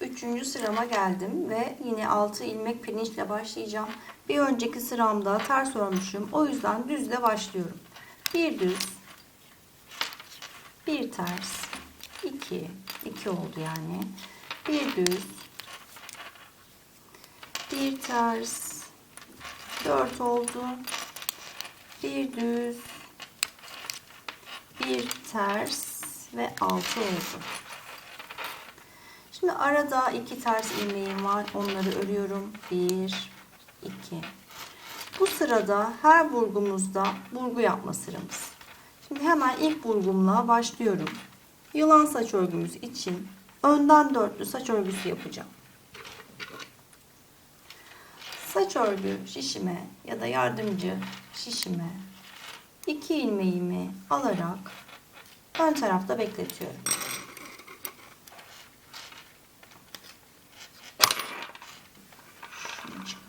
Üçüncü sırama geldim ve yine 6 ilmek pirinçle başlayacağım. Bir önceki sıramda ters örmüşüm. O yüzden düzle başlıyorum. Bir düz, bir ters, iki, iki oldu yani. Bir düz, bir ters, dört oldu. Bir düz, bir ters ve altı oldu. Şimdi arada iki ters ilmeğim var. Onları örüyorum. Bir, iki. Bu sırada her burgumuzda burgu yapma sıramız. Şimdi hemen ilk burgumla başlıyorum. Yılan saç örgümüz için önden dörtlü saç örgüsü yapacağım. Saç örgü şişime ya da yardımcı şişime iki ilmeğimi alarak ön tarafta bekletiyorum.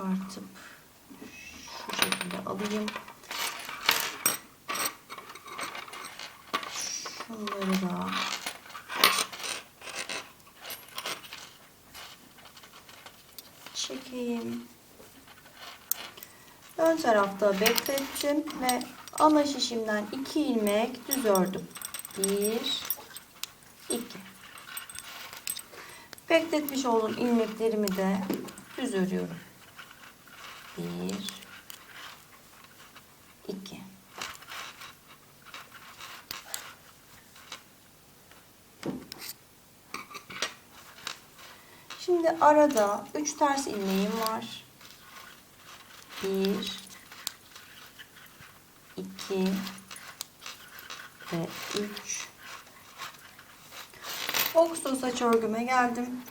Çıkartıp şu şekilde alayım. Şunları da çekeyim. Ön tarafta beklettim ve ana şişimden iki ilmek düz ördüm. Bir, iki. Bekletmiş olduğum ilmeklerimi de düz örüyorum. Bir, iki. Şimdi arada üç ters ilmeğim var. Bir, iki ve üç. Okso saç örgüme geldim.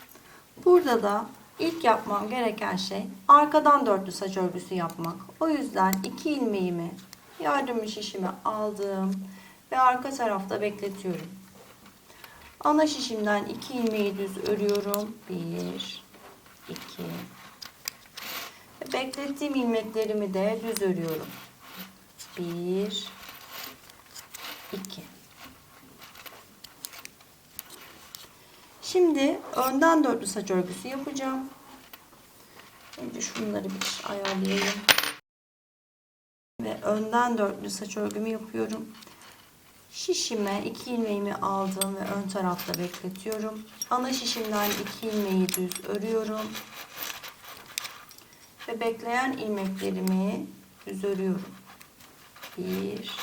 Burada da ilk yapmam gereken şey arkadan dörtlü saç örgüsü yapmak. O yüzden iki ilmeğimi yardımcı şişime aldım ve arka tarafta bekletiyorum. Ana şişimden iki ilmeği düz örüyorum. Bir, iki. Ve beklettiğim ilmeklerimi de düz örüyorum. Bir, iki. Şimdi önden dörtlü saç örgüsü yapacağım. Önce şunları bir ayarlayayım. Ve önden dörtlü saç örgümü yapıyorum. Şişime iki ilmeğimi aldım ve ön tarafta bekletiyorum. Ana şişimden iki ilmeği düz örüyorum. Ve bekleyen ilmeklerimi düz örüyorum. Bir.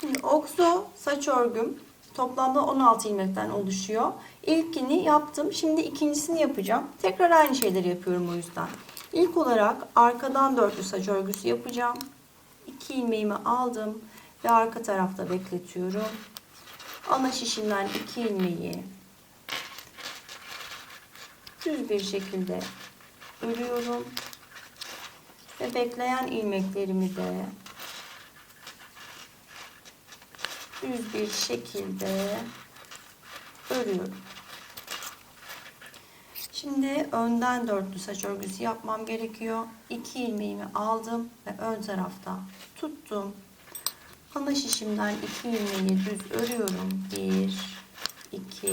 Şimdi okso saç örgüm toplamda 16 ilmekten oluşuyor. İlkini yaptım. Şimdi ikincisini yapacağım. Tekrar aynı şeyleri yapıyorum o yüzden. İlk olarak arkadan dörtlü saç örgüsü yapacağım. 2 ilmeğimi aldım ve arka tarafta bekletiyorum. Ana şişimden 2 ilmeği düz bir şekilde örüyorum. Ve bekleyen ilmeklerimi de düz bir şekilde örüyorum. Şimdi önden dörtlü saç örgüsü yapmam gerekiyor. 2 ilmeğimi aldım ve ön tarafta tuttum. Ana şişimden 2 ilmeği düz örüyorum. 1 2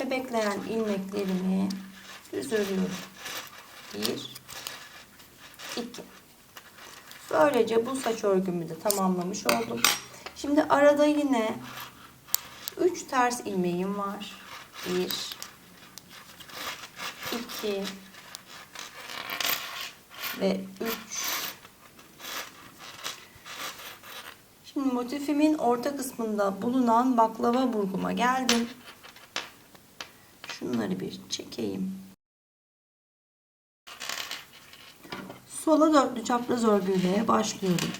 ve bekleyen ilmeklerimi düz örüyorum. 1 2 Böylece bu saç örgümü de tamamlamış oldum. Şimdi arada yine 3 ters ilmeğim var. 1 2 ve 3 Şimdi motifimin orta kısmında bulunan baklava burguma geldim. Şunları bir çekeyim. Sola dörtlü çapraz örgüyle başlıyorum.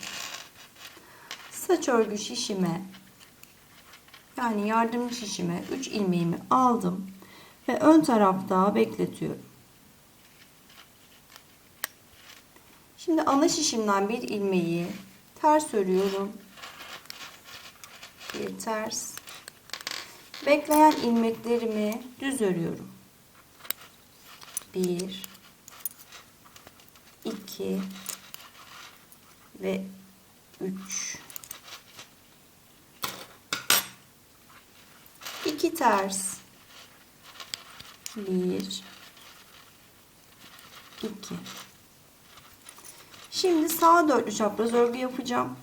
Saç örgü şişime yani yardım şişime 3 ilmeğimi aldım ve ön tarafta bekletiyorum. Şimdi ana şişimden bir ilmeği ters örüyorum. Bir ters. Bekleyen ilmeklerimi düz örüyorum. Bir, iki ve üç. İki ters. Bir. iki. Şimdi sağ dörtlü çapraz örgü yapacağım.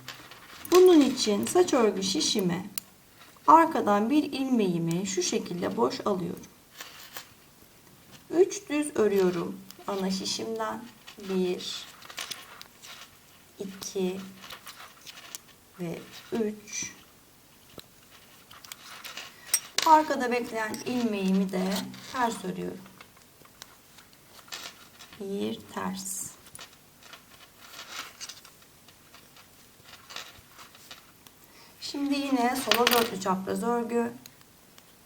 Bunun için saç örgü şişime arkadan bir ilmeğimi şu şekilde boş alıyorum. 3 düz örüyorum ana şişimden. 1 2 ve 3 Arkada bekleyen ilmeğimi de ters örüyorum. Bir ters. Şimdi yine sola dörtlü çapraz örgü.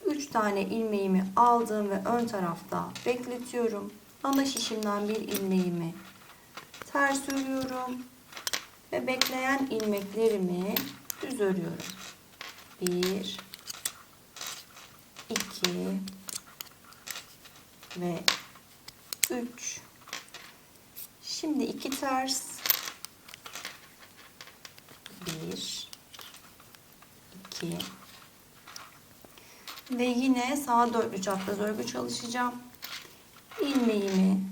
3 tane ilmeğimi aldım ve ön tarafta bekletiyorum. Ana şişimden bir ilmeğimi ters örüyorum ve bekleyen ilmeklerimi düz örüyorum. 1 2 ve 3 Şimdi iki ters 1 2 ve yine sağ dörtlü çapraz örgü çalışacağım. ilmeğimi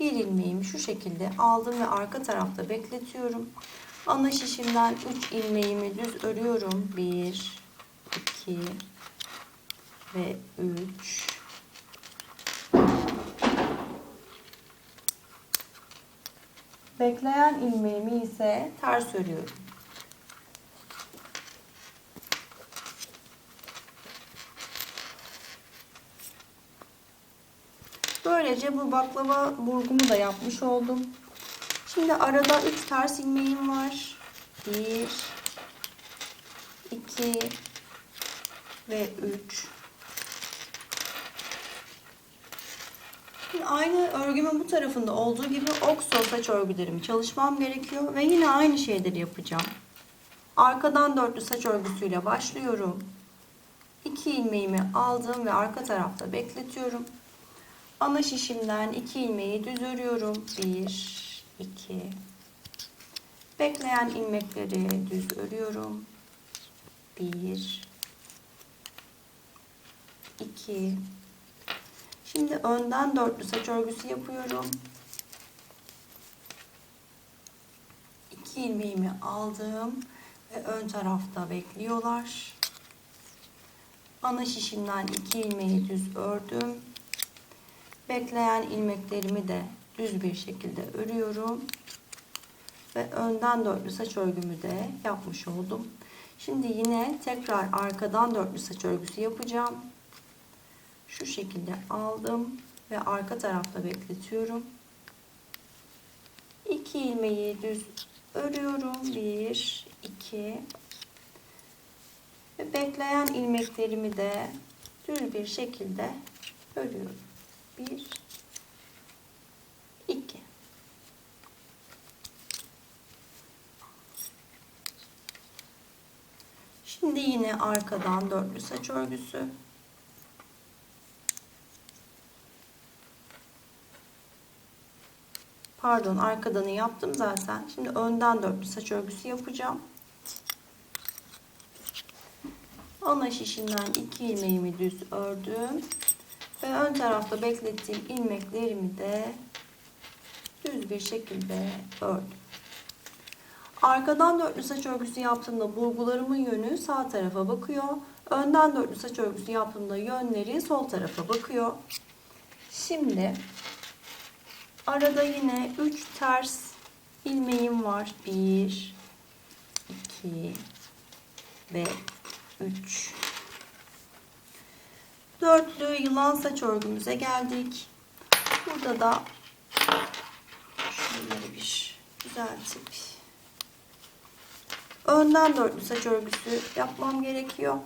bir ilmeğimi şu şekilde aldım ve arka tarafta bekletiyorum. Ana şişimden 3 ilmeğimi düz örüyorum. 1 2 ve 3 Bekleyen ilmeğimi ise ters örüyorum. Böylece bu baklava burgumu da yapmış oldum. Şimdi arada 3 ters ilmeğim var. 1 2 ve 3 Şimdi aynı örgümün bu tarafında olduğu gibi okso saç örgülerimi çalışmam gerekiyor ve yine aynı şeyleri yapacağım. Arkadan dörtlü saç örgüsüyle başlıyorum. 2 ilmeğimi aldım ve arka tarafta bekletiyorum. Ana şişimden 2 ilmeği düz örüyorum. 1 2 Bekleyen ilmekleri düz örüyorum. 1 2 Şimdi önden dörtlü saç örgüsü yapıyorum. 2 ilmeğimi aldım ve ön tarafta bekliyorlar. Ana şişimden 2 ilmeği düz ördüm. Bekleyen ilmeklerimi de düz bir şekilde örüyorum. Ve önden dörtlü saç örgümü de yapmış oldum. Şimdi yine tekrar arkadan dörtlü saç örgüsü yapacağım. Şu şekilde aldım ve arka tarafta bekletiyorum. 2 ilmeği düz örüyorum. 1 2 ve bekleyen ilmeklerimi de düz bir şekilde örüyorum. 1 2 Şimdi yine arkadan dörtlü saç örgüsü. Pardon arkadanı yaptım zaten. Şimdi önden dörtlü saç örgüsü yapacağım. Ana şişinden iki ilmeğimi düz ördüm. Ve ön tarafta beklettiğim ilmeklerimi de düz bir şekilde ördüm. Arkadan dörtlü saç örgüsü yaptığımda burgularımın yönü sağ tarafa bakıyor. Önden dörtlü saç örgüsü yaptığımda yönleri sol tarafa bakıyor. Şimdi arada yine 3 ters ilmeğim var. 1 2 ve 3 Dörtlü yılan saç örgümüze geldik. Burada da şunları bir düzeltip önden dörtlü saç örgüsü yapmam gerekiyor.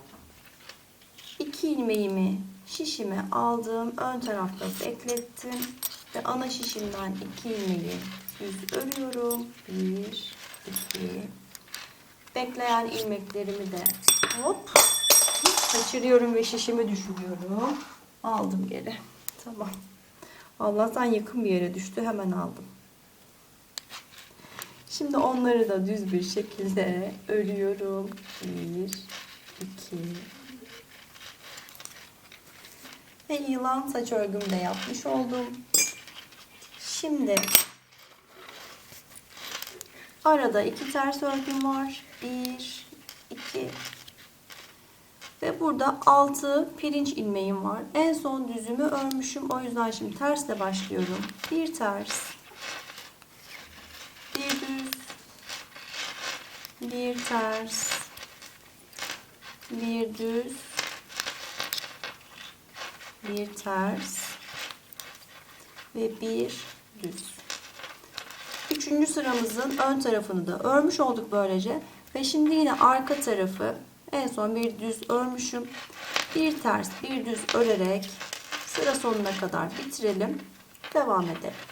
2 ilmeğimi şişime aldım. Ön tarafta beklettim. Ve ana şişimden 2 ilmeği düz örüyorum. 1 2 Bekleyen ilmeklerimi de hop kaçırıyorum ve şişimi düşürüyorum. Aldım geri. Tamam. Allah'tan yakın bir yere düştü. Hemen aldım. Şimdi onları da düz bir şekilde örüyorum. 1 2 Ve yılan saç örgümü de yapmış oldum. Şimdi arada iki ters örgüm var. Bir, iki ve burada altı pirinç ilmeğim var. En son düzümü örmüşüm. O yüzden şimdi tersle başlıyorum. Bir ters, bir düz, bir ters, bir düz, bir ters ve bir düz. Üçüncü sıramızın ön tarafını da örmüş olduk böylece. Ve şimdi yine arka tarafı en son bir düz örmüşüm. Bir ters bir düz örerek sıra sonuna kadar bitirelim. Devam edelim.